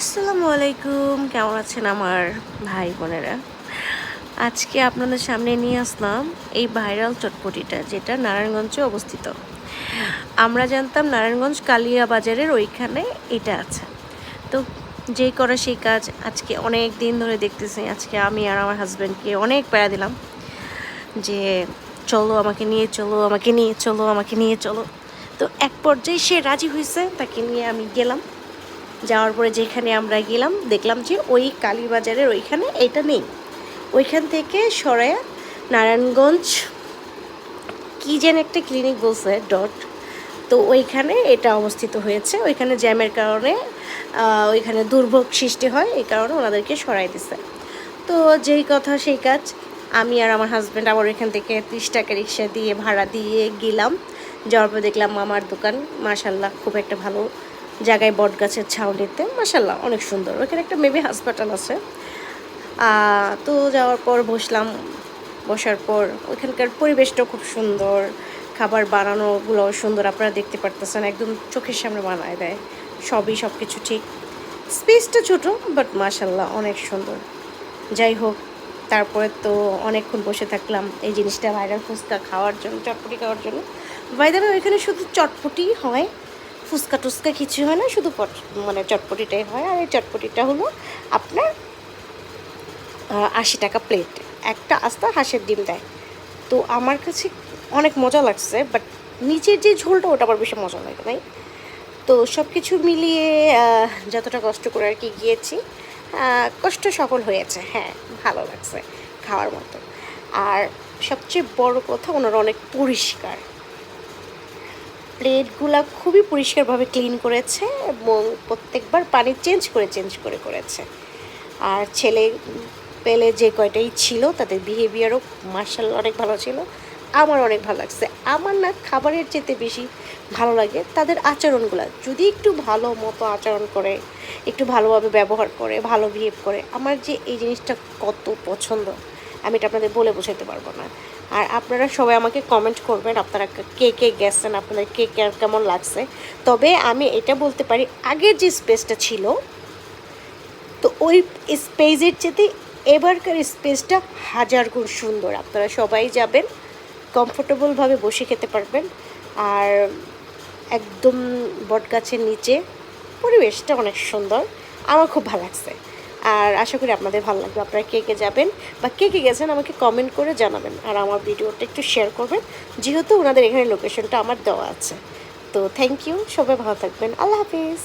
আসসালামু আলাইকুম কেমন আছেন আমার ভাই বোনেরা? আজকে আপনাদের সামনে নিয়ে আসলাম এই ভাইরাল চটপটিটা, যেটা নারায়ণগঞ্জে অবস্থিত। আমরা জানতাম নারায়ণগঞ্জ কালিয়া বাজারের ওইখানে এটা আছে। তো যেই করা সেই কাজ আজকে অনেক দিন ধরে দেখতেছি। আজকে আমি আর আমার হাজব্যান্ডকে অনেক প্যারা দিলাম যে, চলো আমাকে নিয়ে চলো, আমাকে নিয়ে চলো, আমাকে নিয়ে চলো। তো এক পর্যায়ে সে রাজি হয়েছে তাকে নিয়ে আমি গেলাম। যাওয়ার পরে যেখানে আমরা গেলাম, দেখলাম যে ওই কালীবাজারের ওইখানে এটা নেই। ওইখান থেকে সরায়া নারায়ণগঞ্জ, কী যেন একটা ক্লিনিক বলছে ডট তো ওইখানে এটা অবস্থিত হয়েছে। ওইখানে জ্যামের কারণে ওইখানে দুর্ভোগ সৃষ্টি হয়, এই কারণে ওনাদেরকে সরাই দিছে। তো যেই কথা, সেই কাজ। আমি আর আমার হাজব্যান্ড আবার ওইখান থেকে ত্রিশ টাকা রিক্সা দিয়ে ভাড়া দিয়ে গেলাম। যাওয়ার পর দেখলাম মামার দোকান। মাশাল্লাহ খুব একটা ভালো জায়গায় বট গাছের ছাউনিতে। মাশাল্লাহ অনেক সুন্দর। ওইখানে একটা মেবি হাসপাতাল আছে। তো যাওয়ার পর বসলাম। বসার পর ওইখানকার পরিবেশটাও খুব সুন্দর। খাবার বানানোগুলোও সুন্দর। আপনারা দেখতে পারতেছেন, একদম চোখের সামনে বানায় দেয়। সবই সব কিছু ঠিক। স্পেসটা ছোট বাট মাশাল্লাহ অনেক সুন্দর। যাই হোক, তারপরে তো অনেকক্ষণ বসে থাকলাম এই জিনিসটা, ভাইরাল ফুচকা খাওয়ার জন্য, চটপটি খাওয়ার জন্য। বাইদাবে ওইখানে শুধু চটপটি হয়। ফুচকা টুচকা কিছু হয় না, শুধু মানে চটপটিটাই হয়। আর এই চটপটিটা হলো আপনার আশি টাকা প্লেট একটা আস্তা হাঁসের ডিম দেয়। তো আমার কাছে অনেক মজা লাগছে বাট নিচের যে ঝোলটা, ওটা আবার বেশি মজা লাগে, তাই? তো সব কিছু মিলিয়ে যতটা কষ্ট করে আর কি গিয়েছি কষ্ট সফল হয়েছে। হ্যাঁ ভালো লাগছে খাওয়ার মতো। আর সবচেয়ে বড় কথা, ওনারা অনেক পরিষ্কার। প্লেটগুলা খুবই পরিষ্কারভাবে ক্লিন করেছে এবং প্রত্যেকবার পানি চেঞ্জ করে চেঞ্জ করে করেছে। আর ছেলে পেলে যে কয়টাই ছিল, তাদের বিহেভিয়ারও মার্শাল অনেক ভালো ছিল। আমার অনেক ভালো লাগছে। আমার না খাবারের চেতে বেশি ভালো লাগে তাদের আচরণগুলো। যদি একটু ভালো মতো আচরণ করে, একটু ভালোভাবে ব্যবহার করে, ভালো বিহেভ করে, আমার যে এই জিনিসটা কত পছন্দ, আমি এটা আপনাদের বলে বোঝাতে পারব না। আর আপনারা সবাই আমাকে কমেন্ট করবেন, আপনারা কে কে গেছেন, আপনাদের কে কে- কেমন লাগছে। তবে আমি এটা বলতে পারি, আগের যে স্পেসটা ছিল, তো ওই স্পেসের চেতে এবারকার স্পেসটা হাজার গুণ সুন্দর। আপনারা সবাই যাবেন কমফোর্টেবলভাবে বসে খেতে পারবেন। আর একদম বটগাছের নিচে, পরিবেশটা অনেক সুন্দর। আমার খুব ভালো লাগছে। আর আশা করি আপনাদের ভালো লাগবে। আপনারা কে কে যাবেন বা কে কে গেছেন আমাকে কমেন্ট করে জানাবেন। আর আমার ভিডিওটা একটু শেয়ার করবেন। যেহেতু ওনাদের এখানে লোকেশনটা আমার দেওয়া আছে। তো থ্যাংক ইউ সবাই ভালো থাকবেন। আল্লাহ হাফিজ।